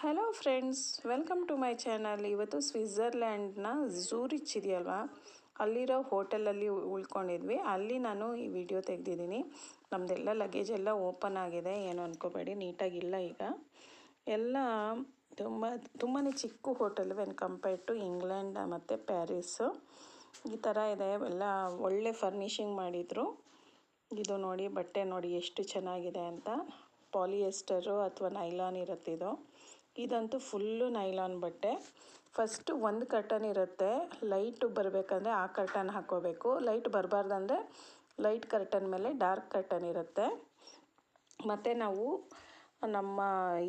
Hello friends welcome to my channel ಇವತ್ತು ಸ್ವಿಟ್ಜರ್ಲ್ಯಾಂಡ್ನ ಝೂರಿಚ್ ಇದೆಯಲ್ವಾ ಅಲ್ಲಿರೋ ಹೋಟೆಲಲ್ಲಿ ಉಳ್ಕೊಂಡಿದ್ವಿ. ಅಲ್ಲಿ ನಾನು ಈ ವಿಡಿಯೋ ತೆಗೆದಿದ್ದೀನಿ. ನಮ್ಮದೆಲ್ಲ ಲಗೇಜ್ ಎಲ್ಲ ಓಪನ್ ಆಗಿದೆ. ಏನು ಅಂದ್ಕೋಬೇಡಿ ನೀಟಾಗಿಲ್ಲ ಈಗ. ಎಲ್ಲ ತುಂಬ ತುಂಬಾ ಚಿಕ್ಕ hotel when compared to England ಮತ್ತು ಪ್ಯಾರಿಸ್ಸು ಈ ಥರ ಇದೆ. ಎಲ್ಲ ಒಳ್ಳೆ ಫರ್ನಿಷಿಂಗ್ ಮಾಡಿದರು. ಇದು ನೋಡಿ ಬಟ್ಟೆ ನೋಡಿ ಎಷ್ಟು ಚೆನ್ನಾಗಿದೆ ಅಂತ. ಪಾಲಿಯೆಸ್ಟರು ಅಥವಾ ನೈಲಾನ್ ಇರುತ್ತಿದೋ, ಇದಂತೂ ಫುಲ್ಲು ನೈಲಾನ್ ಬಟ್ಟೆ. ಫಸ್ಟು ಒಂದು ಕರ್ಟನ್ ಇರುತ್ತೆ. ಲೈಟು ಬರಬೇಕಂದ್ರೆ ಆ ಕರ್ಟನ್ ಹಾಕ್ಕೋಬೇಕು. ಲೈಟ್ ಬರಬಾರ್ದಂದ್ರೆ ಲೈಟ್ ಕರ್ಟನ್ ಮೇಲೆ ಡಾರ್ಕ್ ಕರ್ಟನ್ ಇರುತ್ತೆ. ಮತ್ತು ನಾವು ನಮ್ಮ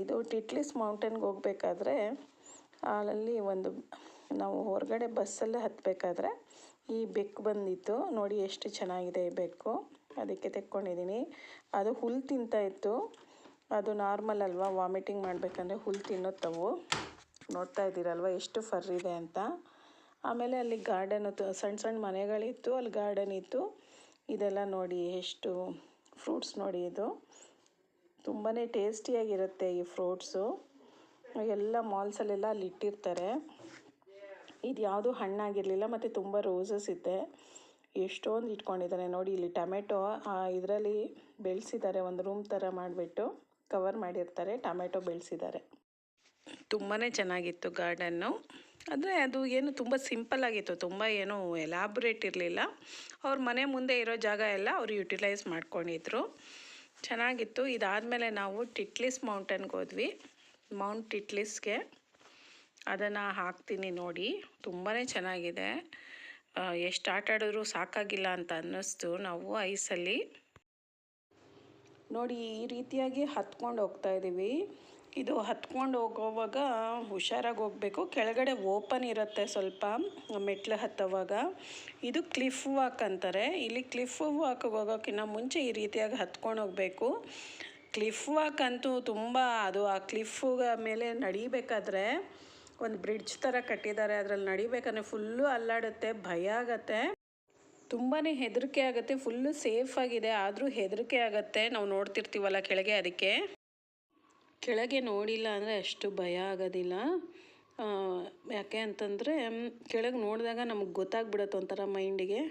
ಇದು ಟಿಟ್ಲಿಸ್ ಮೌಂಟೇನ್ಗೆ ಹೋಗಬೇಕಾದ್ರೆ ಅಲ್ಲಿ ಒಂದು ನಾವು ಹೊರಗಡೆ ಬಸ್ಸಲ್ಲೇ ಹತ್ತಬೇಕಾದ್ರೆ ಈ ಬೆಕ್ಕು ಬಂದಿತ್ತು. ನೋಡಿ ಎಷ್ಟು ಚೆನ್ನಾಗಿದೆ ಈ ಬೆಕ್ಕು. ಅದಕ್ಕೆ ತೆಕ್ಕೊಂಡಿದ್ದೀನಿ. ಅದು ಹುಲ್ಲು ತಿಂತಾ ಇತ್ತು. ಅದು ನಾರ್ಮಲ್ ಅಲ್ವಾ? ವಾಮಿಟಿಂಗ್ ಮಾಡಬೇಕಂದ್ರೆ ಹುಲ್ಲು ತಿನ್ನುತ್ತವು. ನೋಡ್ತಾ ಇದ್ದೀರಲ್ವ? ಎಷ್ಟು ಫರ್ ಇದೆ ಅಂತ. ಆಮೇಲೆ ಅಲ್ಲಿ ಗಾರ್ಡನ್ ಸಣ್ಣ ಸಣ್ಣ ಮನೆಗಳಿತ್ತು, ಅಲ್ಲಿ ಗಾರ್ಡನ್ ಇತ್ತು. ಇದೆಲ್ಲ ನೋಡಿ ಎಷ್ಟು ಫ್ರೂಟ್ಸ್ ನೋಡಿ ಇದು. ತುಂಬಾ ಟೇಸ್ಟಿಯಾಗಿರುತ್ತೆ ಈ ಫ್ರೂಟ್ಸು ಎಲ್ಲ ಮಾಲ್ಸಲ್ಲೆಲ್ಲ ಅಲ್ಲಿ ಇಟ್ಟಿರ್ತಾರೆ. ಇದು ಯಾವುದು ಹಣ್ಣಾಗಿರಲಿಲ್ಲ, ಮತ್ತು ತುಂಬ ರೋಸಸ್ ಇದೆ. ಎಷ್ಟೊಂದು ಇಟ್ಕೊಂಡಿದ್ದಾರೆ ನೋಡಿ ಇಲ್ಲಿ ಟೊಮೆಟೊ ಇದರಲ್ಲಿ ಬೆಳೆಸಿದ್ದಾರೆ, ಒಂದು ರೂಮ್ ಥರ ಮಾಡಿಬಿಟ್ಟು. ಕವರ್ ಮಾಡಿರ್ತಾರೆ, ಟೊಮೆಟೊ ಬೆಳೆಸಿದ್ದಾರೆ. ತುಂಬಾ ಚೆನ್ನಾಗಿತ್ತು ಗಾರ್ಡನ್ನು. ಅಂದರೆ ಅದು ಏನು ತುಂಬ ಸಿಂಪಲ್ ಆಗಿತ್ತು, ತುಂಬ ಏನು ಎಲಾಬ್ರೇಟ್ ಇರಲಿಲ್ಲ. ಅವ್ರ ಮನೆ ಮುಂದೆ ಇರೋ ಜಾಗ ಎಲ್ಲ ಅವರು ಯುಟಿಲೈಸ್ ಮಾಡ್ಕೊಂಡಿದ್ರು. ಚೆನ್ನಾಗಿತ್ತು. ಇದಾದಮೇಲೆ ನಾವು ಟಿಟ್ಲಿಸ್ ಮೌಂಟನ್ಗೆ ಹೋದ್ವಿ. ಮೌಂಟ್ ಟಿಟ್ಲಿಸ್ಗೆ. ಅದನ್ನು ಹಾಕ್ತೀನಿ ನೋಡಿ. ತುಂಬಾ ಚೆನ್ನಾಗಿದೆ. ಎಷ್ಟು ಆಟ ಆಡಿದ್ರು ಸಾಕಾಗಿಲ್ಲ ಅಂತ ಅನ್ನಿಸ್ತು. ನಾವು ಐಸಲ್ಲಿ ನೋಡಿ, ಈ ರೀತಿಯಾಗಿ ಹತ್ಕೊಂಡು ಹೋಗ್ತಾ ಇದ್ದೀವಿ ಇದು ಹತ್ಕೊಂಡು ಹೋಗೋವಾಗ ಹುಷಾರಾಗಿ ಹೋಗಬೇಕು. ಕೆಳಗಡೆ ಓಪನ್ ಇರುತ್ತೆ ಸ್ವಲ್ಪ ಮೆಟ್ಲು ಹತ್ತೋವಾಗ. ಇದು ಕ್ಲಿಫ್ ವಾಕ್ ಅಂತಾರೆ. ಇಲ್ಲಿ ಕ್ಲಿಫ್ ವಾಕ್ ಹೋಗೋಕ್ಕಿಂತ ಮುಂಚೆ ಈ ರೀತಿಯಾಗಿ ಹತ್ಕೊಂಡು ಹೋಗಬೇಕು. ಕ್ಲಿಫ್ ವಾಕ್ ಅಂತೂ ತುಂಬ ಅದು ಆ ಕ್ಲಿಫ್ ಮೇಲೆ ನಡಿಬೇಕಾದ್ರೆ ಒಂದು ಬ್ರಿಡ್ಜ್ ಥರ ಕಟ್ಟಿದ್ದಾರೆ. ಅದರಲ್ಲಿ ನಡಿಬೇಕಂದ್ರೆ ಫುಲ್ಲು ಅಲ್ಲಾಡುತ್ತೆ, ಭಯ ಆಗತ್ತೆ. ತುಂಬಾ ಹೆದರಿಕೆ ಆಗುತ್ತೆ ಫುಲ್ಲು ಸೇಫ್ ಆಗಿದೆ, ಆದರೂ ಹೆದರಿಕೆ ಆಗುತ್ತೆ. ನಾವು ನೋಡ್ತಿರ್ತೀವಲ್ಲ ಕೆಳಗೆ ಅದಕ್ಕೆ. ಕೆಳಗೆ ನೋಡಿಲ್ಲ ಅಂದರೆ ಅಷ್ಟು ಭಯ ಆಗೋದಿಲ್ಲ. ಯಾಕೆ ಅಂತಂದರೆ ಕೆಳಗೆ ನೋಡಿದಾಗ ನಮಗೆ ಗೊತ್ತಾಗ್ಬಿಡತ್ತೆ ಒಂಥರ ಮೈಂಡಿಗೆ.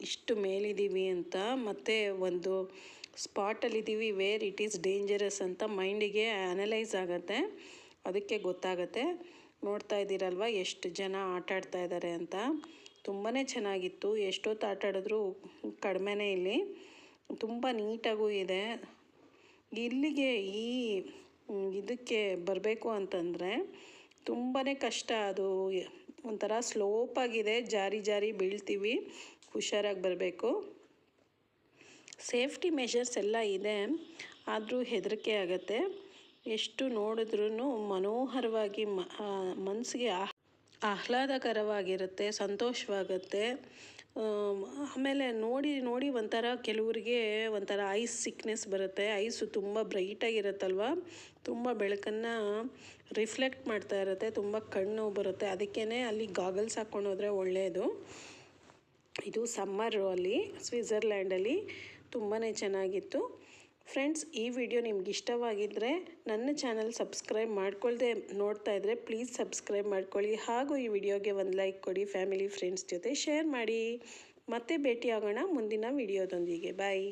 ಇಷ್ಟು ಮೇಲಿದ್ದೀವಿ ಅಂತ, ಮತ್ತು ಒಂದು ಸ್ಪಾಟಲ್ಲಿದ್ದೀವಿ ವೇರ್ ಇಟ್ ಈಸ್ ಡೇಂಜರಸ್ ಅಂತ ಮೈಂಡಿಗೆ ಅನಲೈಸ್ ಆಗುತ್ತೆ. ಅದಕ್ಕೆ ಗೊತ್ತಾಗುತ್ತೆ. ನೋಡ್ತಾ ಇದ್ದೀರಲ್ವ, ಎಷ್ಟು ಜನ ಆಟ ಆಡ್ತಾ ಇದ್ದಾರೆ ಅಂತ. ತುಂಬಾ ಚೆನ್ನಾಗಿತ್ತು. ಎಷ್ಟೊತ್ತು ಆಟ ಆಡಿದ್ರು ಕಡಿಮೆನೇ ಇಲ್ಲಿ. ತುಂಬ ನೀಟಾಗೂ ಇದೆ. ಇಲ್ಲಿಗೆ ಈ ಇದಕ್ಕೆ ಬರಬೇಕು ಅಂತಂದರೆ ತುಂಬಾ ಕಷ್ಟ ಅದು. ಒಂಥರ ಸ್ಲೋಪಾಗಿದೆ ಜಾರಿ ಜಾರಿ ಬೀಳ್ತೀವಿ. ಹುಷಾರಾಗಿ ಬರಬೇಕು. ಸೇಫ್ಟಿ ಮೆಷರ್ಸ್ ಎಲ್ಲ ಇದೆ. ಆದರೂ ಹೆದರಿಕೆ ಆಗುತ್ತೆ. ಎಷ್ಟು ನೋಡಿದ್ರೂ ಮನೋಹರವಾಗಿ ಮನಸ್ಸಿಗೆ ಆಹ್ಲಾದಕರವಾಗಿರುತ್ತೆ, ಸಂತೋಷವಾಗುತ್ತೆ. ಆಮೇಲೆ ನೋಡಿ ನೋಡಿ ಒಂಥರ ಕೆಲವರಿಗೆ ಒಂಥರ ಐಸ್ ಸಿಕ್ನೆಸ್ ಬರುತ್ತೆ. ಐಸು ತುಂಬ ಬ್ರೈಟಾಗಿರುತ್ತಲ್ವ ತುಂಬ ಬೆಳಕನ್ನು ರಿಫ್ಲೆಕ್ಟ್ ಮಾಡ್ತಾ ಇರುತ್ತೆ. ತುಂಬ ಕಣ್ಣು ಬರುತ್ತೆ. ಅದಕ್ಕೇ ಅಲ್ಲಿ ಗಾಗಲ್ಸ್ ಹಾಕ್ಕೊಂಡು ಹೋದರೆ ಒಳ್ಳೆಯದು ಇದು ಸಮ್ಮರು ಅಲ್ಲಿ ಸ್ವಿಝರ್ಲ್ಯಾಂಡಲ್ಲಿ ತುಂಬಾ ಚೆನ್ನಾಗಿತ್ತು. ಫ್ರೆಂಡ್ಸ್, ಈ ವಿಡಿಯೋ ನಿಮ್ಗೆ ಇಷ್ಟವಾಗಿದ್ದರೆ ನನ್ನ ಚಾನಲ್ ಸಬ್ಸ್ಕ್ರೈಬ್ ಮಾಡ್ಕೊಳ್ಳದೆ ನೋಡ್ತಾ ಇದ್ದರೆ ಪ್ಲೀಸ್ ಸಬ್ಸ್ಕ್ರೈಬ್ ಮಾಡ್ಕೊಳ್ಳಿ. ಹಾಗೂ ಈ ವಿಡಿಯೋಗೆ ಒಂದು ಲೈಕ್ ಕೊಡಿ, ಫ್ಯಾಮಿಲಿ, ಫ್ರೆಂಡ್ಸ್ ಜೊತೆ ಶೇರ್ ಮಾಡಿ. ಮತ್ತೆ ಭೇಟಿಯಾಗೋಣ ಮುಂದಿನ ವಿಡಿಯೋದೊಂದಿಗೆ. ಬಾಯ್.